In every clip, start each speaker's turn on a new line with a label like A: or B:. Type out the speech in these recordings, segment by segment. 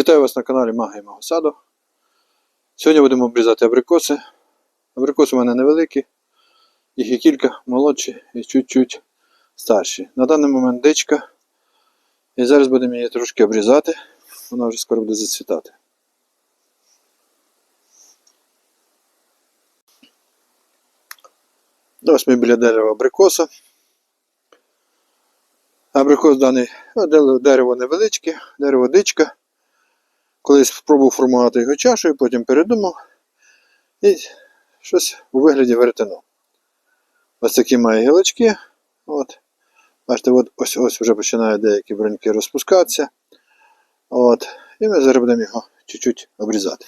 A: Вітаю вас на каналі Магія мого саду. Сьогодні будемо обрізати абрикоси. Абрикоси у мене невеликі, їх є кілька молодші і чуть-чуть старші. На даний момент дичка. І зараз будемо її трошки обрізати, вона вже скоро буде зацвітати. Ось ми біля дерева абрикоса. Абрикос даний ну, дерево невеличке, дерево дичка. Колись спробував формувати його чашею, потім передумав. І щось у вигляді веретено. Ось такі має гілочки. От. Бачите, от ось ось вже починає деякі броньки розпускатися. От. І ми зараз будемо його чуть-чуть обрізати.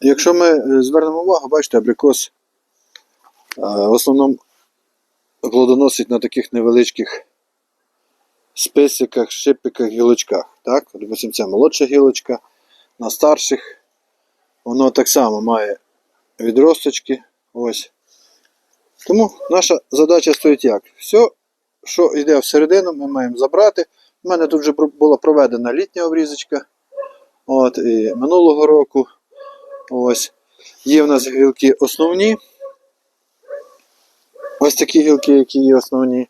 A: Якщо ми е, звернемо увагу, бачите, абрикос е, в основному плодоносить на таких невеличких списиках, шипиках, гілочках. Так? Допустим, це молодша гілочка, на старших воно так само має відросточки. Ось. Тому наша задача стоїть як? Все, що йде всередину, ми маємо забрати. У мене тут вже була проведена літня обрізочка. От, і минулого року. Ось. Є в нас гілки основні. Ось такі гілки, які є основні.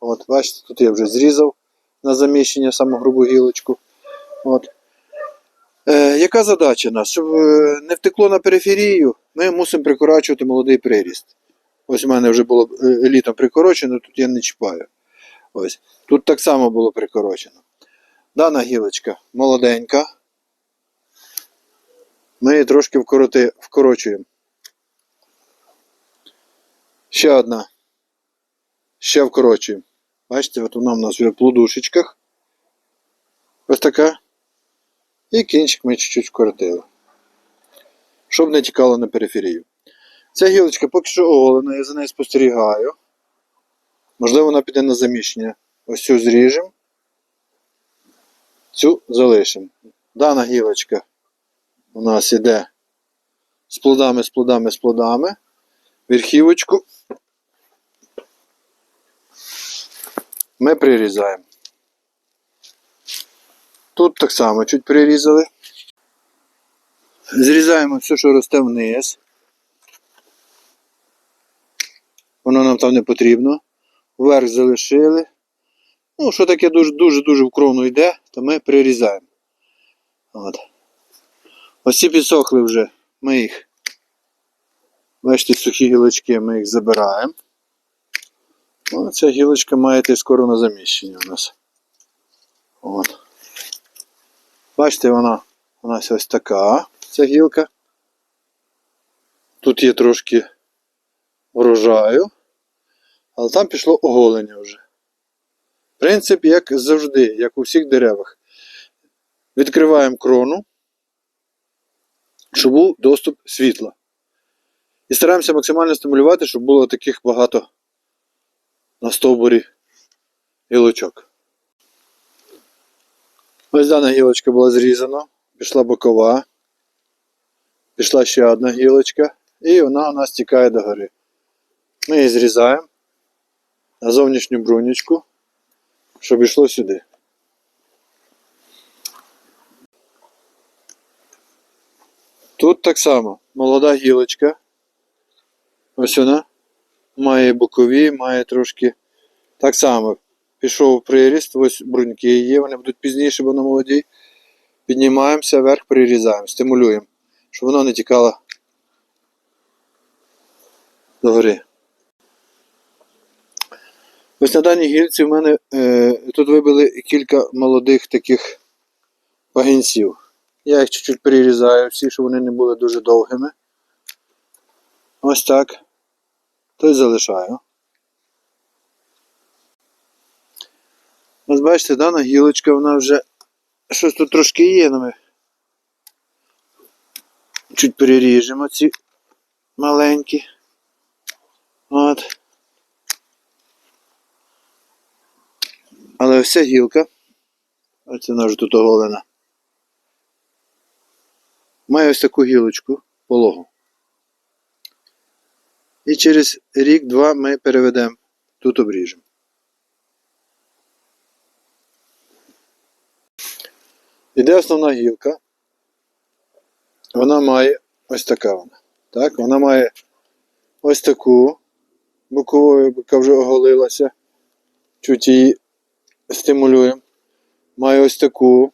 A: От, бачите, тут я вже зрізав на заміщення саму грубу гілочку. От. Е, яка задача нас? Щоб е, не втекло на периферію, ми мусимо прикорачувати молодий приріст. Ось у мене вже було е, літом прикорочено, тут я не чіпаю. Ось. Тут так само було прикорочено. Дана гілочка молоденька. Ми її трошки вкороти, вкорочуємо. Ще одна. Ще вкорочуємо. Бачите, от вона в нас вже в плодушечках. Ось така. І кінчик ми чуть-чуть вкоротили. Щоб не тікало на периферію. Ця гілочка поки що оголена, я за нею спостерігаю. Можливо, вона піде на заміщення. Ось цю зріжемо. Цю залишимо. Дана гілочка у нас іде з плодами, з плодами, з плодами. Верхівочку ми прирізаємо. Тут так само чуть прирізали. Зрізаємо все, що росте вниз. Воно нам там не потрібно. Вверх залишили. Ну, що таке дуже-дуже вкровно йде, то ми прирізаємо. От. Ось ці підсохли вже. Ми їх. Бачите, сухі гілочки ми їх забираємо. О, ця гілочка має йти скоро на заміщення у нас. От. Бачите, вона у нас ось така, ця гілка. Тут є трошки врожаю, але там пішло оголення вже. Принцип, як завжди, як у всіх деревах. Відкриваємо крону, щоб був доступ світла. І стараємося максимально стимулювати, щоб було таких багато на стовбурі гілочок. Ось дана гілочка була зрізана, пішла бокова, пішла ще одна гілочка, і вона у нас тікає догори. Ми її зрізаємо на зовнішню брунючку, щоб йшло сюди. Тут так само молода гілочка. Ось вона має бокові, має трошки. Так само пішов приріст, ось бруньки є, вони будуть пізніше, бо на молоді. Піднімаємося вверх, прирізаємо, стимулюємо, щоб воно не тікало догори. Ось на даній гільці в мене е, тут вибили кілька молодих таких пагінців. Я їх чуть-чуть прирізаю всі, щоб вони не були дуже довгими. Ось так. Той залишаю. Ось бачите, дана гілочка, вона вже щось тут трошки є, але ми чуть переріжемо ці маленькі. От. Але вся гілка, ось вона вже тут оголена, має ось таку гілочку пологу. І через рік-два ми переведемо, тут обріжемо. Іде основна гілка. Вона має ось така вона. Так? Вона має ось таку бокову, яка вже оголилася. Чуть її стимулюємо. Має ось таку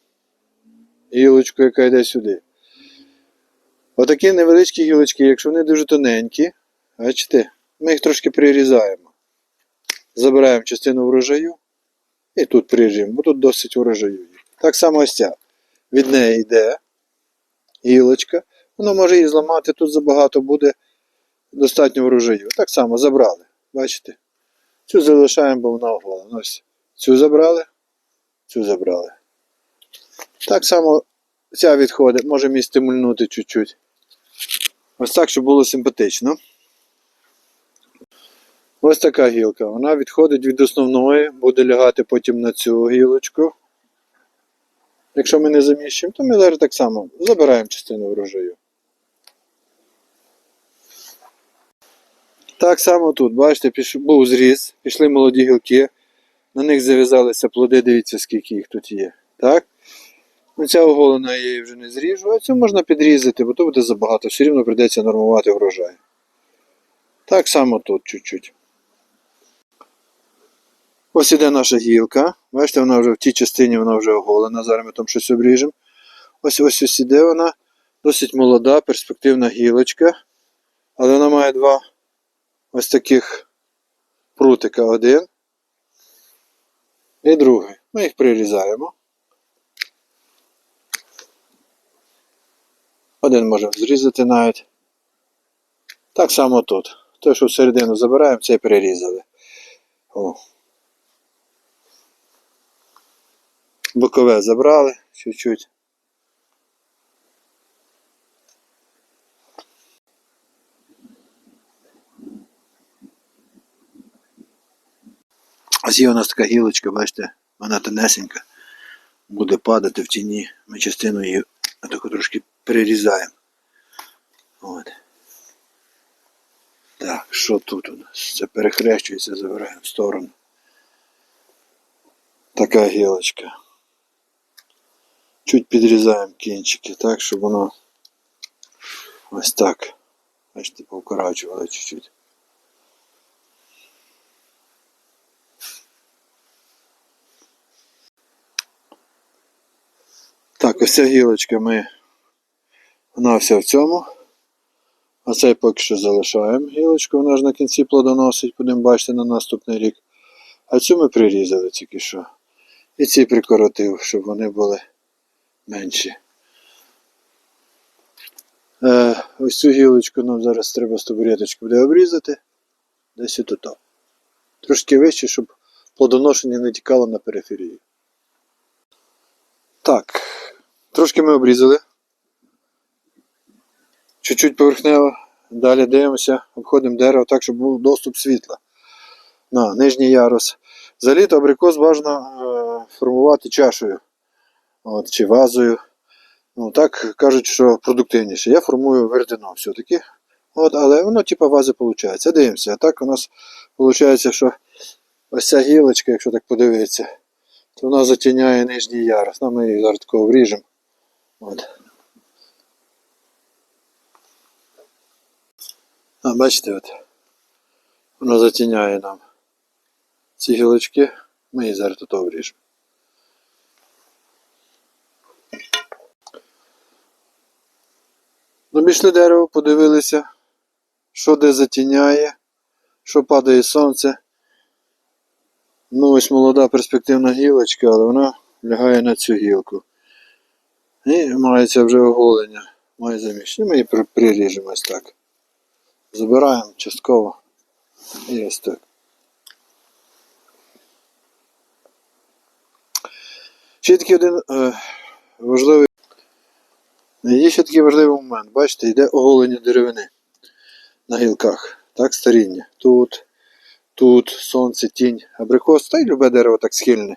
A: гілочку, яка йде сюди. Отакі невеличкі гілочки, якщо вони дуже тоненькі, бачите, ми їх трошки прирізаємо. Забираємо частину врожаю і тут приріжемо, бо тут досить врожаю. Так само ось ця. Від неї йде гілочка. Воно може її зламати, тут забагато буде достатньо врожаю. Так само забрали. Бачите? Цю залишаємо, бо вона оголена. Ось цю забрали, цю забрали. Так само ця відходить, може її стимульнути чуть-чуть. Ось так, щоб було симпатично. Ось така гілка. Вона відходить від основної, буде лягати потім на цю гілочку. Якщо ми не заміщуємо, то ми зараз так само забираємо частину врожаю. Так само тут, бачите, піш... був зріз, пішли молоді гілки, на них зав'язалися плоди, дивіться, скільки їх тут є. Так? Ну, ця оголена я її вже не зріжу, а цю можна підрізати, бо то буде забагато, все рівно прийдеться нормувати врожай. Так само тут чуть-чуть. Ось іде наша гілка. Бачите, вона вже в тій частині вона вже оголена. Зараз ми там щось обріжемо. Ось ось ось іде вона. Досить молода, перспективна гілочка. Але вона має два ось таких прутика. Один і другий. Ми їх прирізаємо. Один можемо зрізати навіть. Так само тут. Той, що всередину забираємо, цей прирізали. О. Бокове забрали чуть-чуть. Ось є у нас така гілочка, бачите, вона тонесенька. Буде падати в тіні. Ми частину її таку трошки перерізаємо. От. Так, що тут у нас? Це перехрещується, забираємо в сторону. Така гілочка. Чуть підрізаємо кінчики, так, щоб воно ось так. Бачите, повкорачували чуть-чуть. Так, ось ця гілочка ми. Вона вся в цьому. А цей поки що залишаємо гілочку, вона ж на кінці плодоносить, будемо бачити на наступний рік. А цю ми прирізали тільки що. І ці прикоротив, щоб вони були менші. Е, ось цю гілочку нам зараз треба з табуреточки буде обрізати. Десь тут. Трошки вище, щоб плодоношення не тікало на периферію. Так, трошки ми обрізали. Чуть-чуть поверхнево. Далі дивимося, обходимо дерево так, щоб був доступ світла на нижній ярус. Взагалі то абрикос бажано е, формувати чашею от, чи вазою. Ну, так кажуть, що продуктивніше. Я формую вердено все-таки. От, але воно типу вази виходить. Дивимося. А так у нас виходить, що ось ця гілочка, якщо так подивитися, то вона затіняє нижній ярус. Ну, ми її зараз такого вріжемо. От. А, бачите, от. Воно затіняє нам ці гілочки. Ми її зараз тут обріжемо. Обійшли дерево, подивилися, що де затіняє, що падає сонце. Ну, ось молода перспективна гілочка, але вона лягає на цю гілку. І мається вже оголення, має заміщення. Ми її приріжемо ось так. Забираємо частково. І ось так. Ще такий один е, важливий. Є ще такий важливий момент. Бачите, йде оголення деревини на гілках. Так, старіння. Тут, тут, сонце, тінь, абрикос, та й любе дерево так схильне.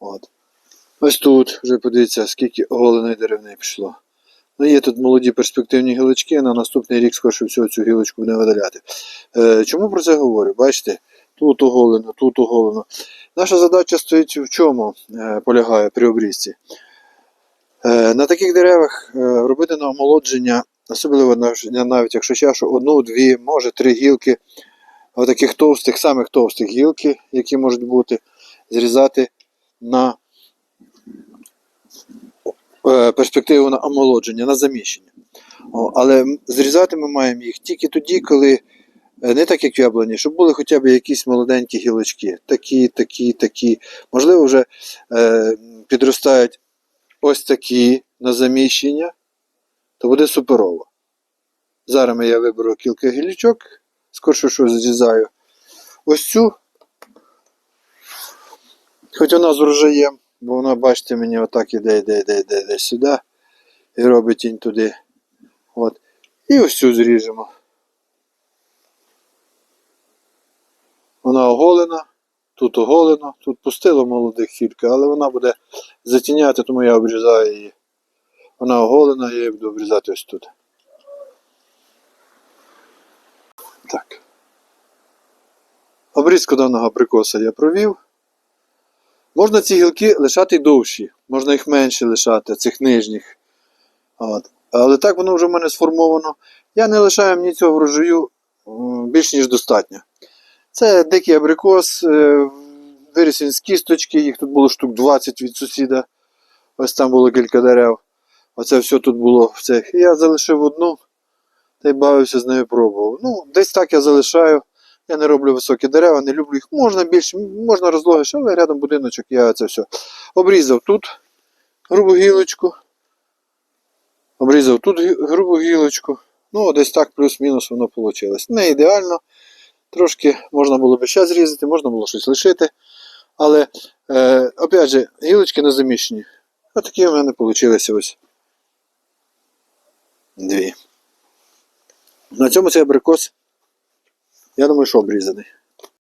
A: От. Ось тут вже подивіться, скільки оголеної деревини пішло. Ну, є тут молоді перспективні гілочки, на наступний рік, скоріше всього, цю гілочку буде видаляти. Е, чому про це говорю? Бачите, тут оголено, тут оголено. Наша задача стоїть в чому е, полягає при обрізці? Е, На таких деревах е, робити на омолодження, особливо навіть якщо чашу, одну, дві, може три гілки, отаких товстих, самих товстих гілки, які можуть бути, зрізати на е, перспективу на омолодження, на заміщення. Але зрізати ми маємо їх тільки тоді, коли не так, як в яблуні, щоб були хоча б якісь молоденькі гілочки. Такі, такі, такі. Можливо, вже підростають ось такі на заміщення, то буде суперово. Зараз я виберу кілька гілячок, скорше що зрізаю. Ось цю. Хоч вона з рожаєм, бо вона, бачите, мені отак іде, іде, іде, іде, іде сюди. І робить тінь туди. От. І ось цю зріжемо. Вона оголена, тут оголено, тут пустило молодих кілька, але вона буде затіняти, тому я обрізаю її. Вона оголена, я її буду обрізати ось тут. Так. Обрізку даного абрикоса я провів. Можна ці гілки лишати довші, можна їх менше лишати, цих нижніх. От. Але так воно вже в мене сформовано. Я не лишаю мені цього врожаю більш ніж достатньо. Це дикий абрикос, е, виріс з кісточки, їх тут було штук 20 від сусіда. Ось там було кілька дерев. Оце все тут було в цих. Я залишив одну та й бавився з нею пробував. Ну, десь так я залишаю. Я не роблю високі дерева, не люблю їх. Можна більше, можна розлогіше, але рядом будиночок, я це все обрізав тут грубу гілочку. Обрізав тут грубу гілочку. Ну, десь так плюс-мінус воно вийшло. Не ідеально. Трошки можна було би ще зрізати, можна було щось лишити. Але, е, опять же, гілочки не заміщені. Отакі в мене вийшли ось. Дві. На цьому цей абрикос, я думаю, що обрізаний.